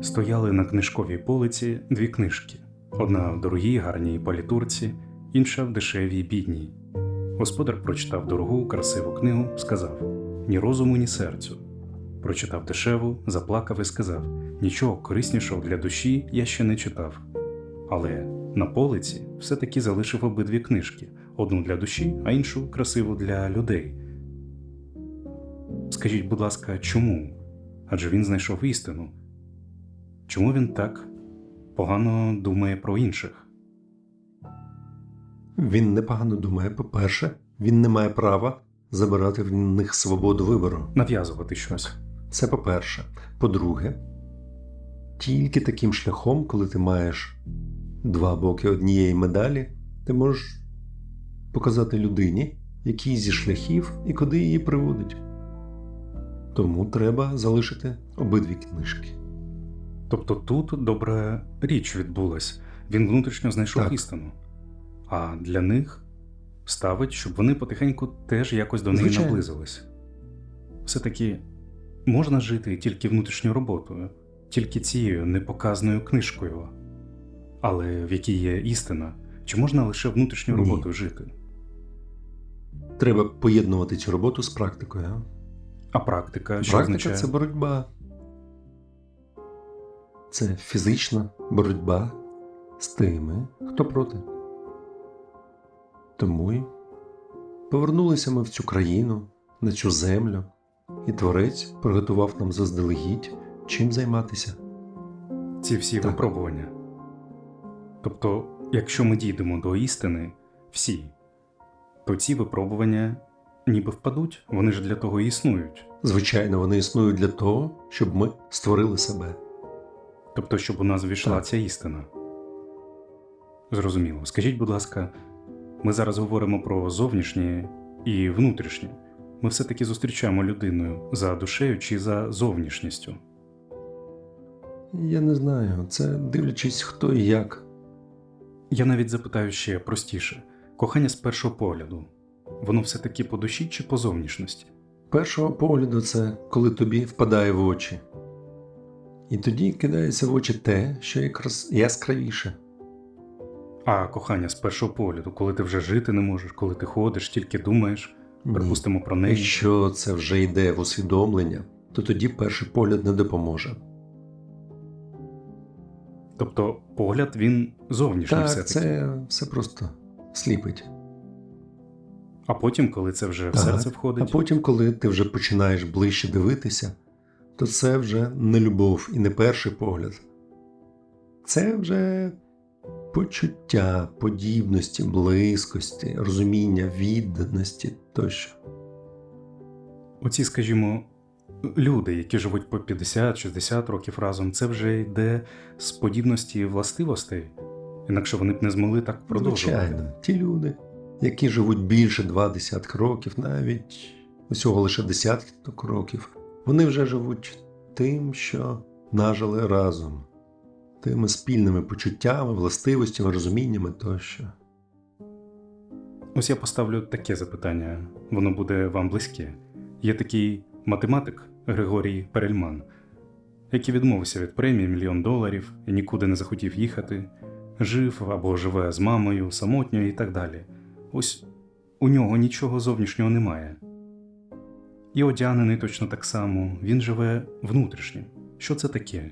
Стояли на книжковій полиці дві книжки: одна в дорогій гарній палітурці, інша в дешевій бідній. Господар прочитав дорогу, красиву книгу, сказав: ні розуму, ні серцю. Прочитав дешеву, заплакав і сказав: нічого кориснішого для душі я ще не читав. Але на полиці все-таки залишив обидві книжки: одну для душі, а іншу красиву для людей. Скажіть, будь ласка, чому? Адже він знайшов істину. Чому він так погано думає про інших? Він непогано думає, по-перше, він не має права забирати в них свободу вибору. Нав'язувати щось. Це по-перше. По-друге, тільки таким шляхом, коли ти маєш два боки однієї медалі, ти можеш показати людині, який зі шляхів і куди її приводить. Тому треба залишити обидві книжки. Тобто тут добра річ відбулась. Він внутрішньо знайшов Так. істину. А для них ставить, щоб вони потихеньку теж якось до неї Звичайно. наблизились. Все-таки можна жити тільки внутрішньою роботою, тільки цією непоказною книжкою. Але в якій є істина, чи можна лише внутрішньою Ні. роботою жити? Треба поєднувати цю роботу з практикою. А практика, що Практика означає? це боротьба. Це фізична боротьба з тими, хто проти. Тому й повернулися ми в цю країну, на цю землю, і творець приготував нам заздалегідь, чим займатися. ці всі Так. випробування. Тобто, якщо ми дійдемо до істини, всі, то ці випробування ніби впадуть, вони ж для того і існують. Звичайно, вони існують для того, щоб ми створили себе. Тобто, щоб у нас ввійшла Так. ця істина. Зрозуміло. Скажіть, будь ласка, ми зараз говоримо про зовнішнє і внутрішнє. Ми все-таки зустрічаємо людину за душею чи за зовнішністю. Я не знаю, це дивлячись хто і як. Я навіть запитаю ще простіше: кохання з першого погляду, воно все-таки по душі чи по зовнішності? Першого погляду це коли тобі впадає в очі. І тоді кидається в очі те, що якраз яскравіше. А кохання з першого погляду, коли ти вже жити не можеш, коли ти ходиш, тільки думаєш, припустимо про неї. Якщо це вже йде в усвідомлення, то тоді перший погляд не допоможе. Тобто погляд він зовнішній все-таки. це все просто сліпить. А потім, коли це вже в Так. серце А потім, коли ти вже починаєш ближче дивитися, то це вже не любов і не перший погляд. Це вже почуття подібності, близькості, розуміння, відданості тощо. оці, скажімо, люди, які живуть по 50-60 років разом, це вже йде з подібності властивостей. Інакше вони б не змогли так продовжувати. Звичайно, ті люди, які живуть більше два десятки років, навіть усього лише десяток років, вони вже живуть тим, що нажили разом, тими спільними почуттями, властивостями, розуміннями тощо. Ось я поставлю таке запитання, воно буде вам близьке. Є такий математик Григорій Перельман, який відмовився від премії мільйон доларів і нікуди не захотів їхати, жив або живе з мамою, самотньо і так далі. Ось у нього нічого зовнішнього немає. І одягнений точно так само, він живе внутрішнім. Що це таке?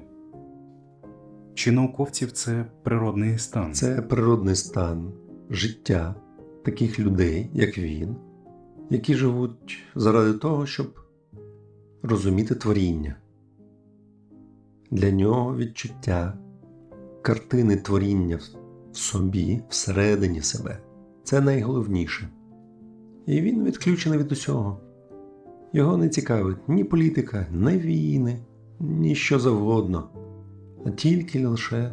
Чи науковців це природний стан? Це природний стан життя таких людей, як він, які живуть заради того, щоб розуміти творіння. Для нього відчуття картини творіння в собі, всередині себе це найголовніше. І він відключений від усього. Його не цікавить ні політика, ні війни, ні що завгодно, а тільки лише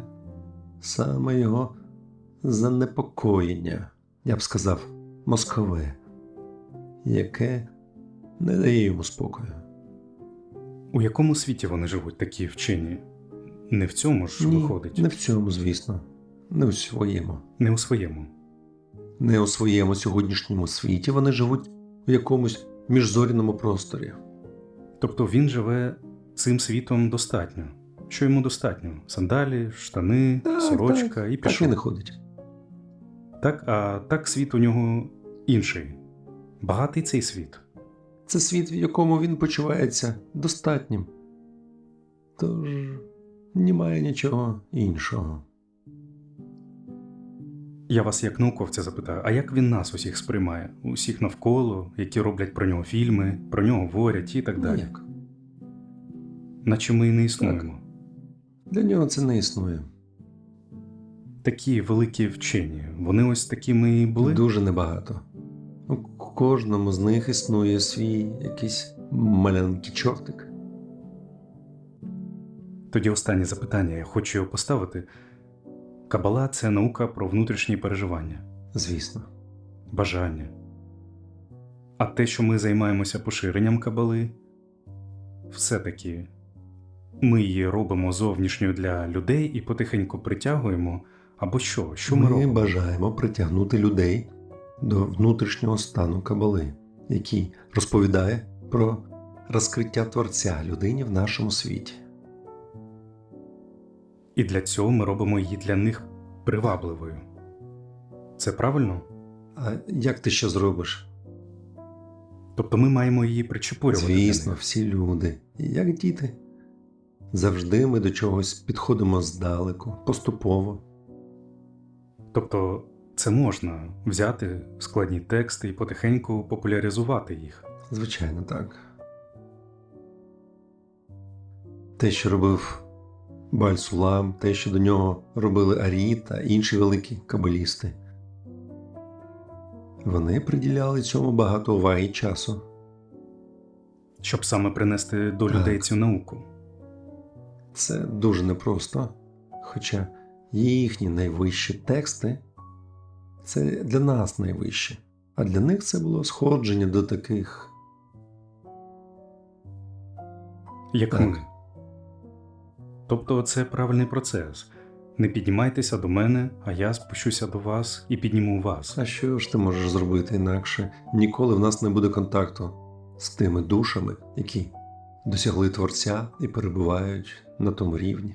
саме його занепокоєння, я б сказав, мозкове, яке не дає йому спокою. У якому світі вони живуть такі вчені? Не в цьому ж Ні, виходить, не в цьому, звісно, не у своєму. не у своєму. Не у своєму сьогоднішньому світі вони живуть у якомусь міжзоряному просторі. Тобто він живе цим світом достатньо. що йому достатньо: сандалі, штани, сорочка так, і пішов. і ходить. Так, а так світ у нього інший. Багатий цей світ. Це світ, в якому він почувається достатнім. Тож немає нічого іншого. Я вас як науковця запитаю, а як він нас усіх сприймає? Усіх навколо, які роблять про нього фільми, про нього говорять і так далі. Ніяк. Наче ми і не існуємо. Для нього це не існує. Такі великі вчені, вони ось такими і були. Дуже небагато. У кожному з них існує свій якийсь маленький чортик. Тоді останнє запитання, я хочу його поставити. Кабала це наука про внутрішні переживання, Звісно. бажання. А те, що ми займаємося поширенням кабали, все-таки ми її робимо зовнішньою для людей і потихеньку притягуємо. Або що? Що ми, ми робимо? бажаємо притягнути людей до внутрішнього стану кабали, який розповідає про розкриття Творця людині в нашому світі. І для цього ми робимо її для них привабливою. Це правильно? А як ти що зробиш? Тобто ми маємо її причепурювати. Звісно, всі люди, як діти. Завжди ми до чогось підходимо здалеку, поступово. Тобто це можна взяти складні тексти і потихеньку популяризувати їх. Звичайно, так. Те, що робив Баль-Сулам, те, що до нього робили Арі та інші великі кабалісти. Вони приділяли цьому багато уваги і часу. щоб саме принести до Так. людей цю науку. Це дуже непросто, хоча їхні найвищі тексти це для нас найвищі, а для них це було сходження до таких. Як Так. ми. Тобто це правильний процес. Не піднімайтеся до мене, а я спущуся до вас і підніму вас. А що ж ти можеш зробити інакше? Ніколи в нас не буде контакту з тими душами, які досягли Творця і перебувають на тому рівні.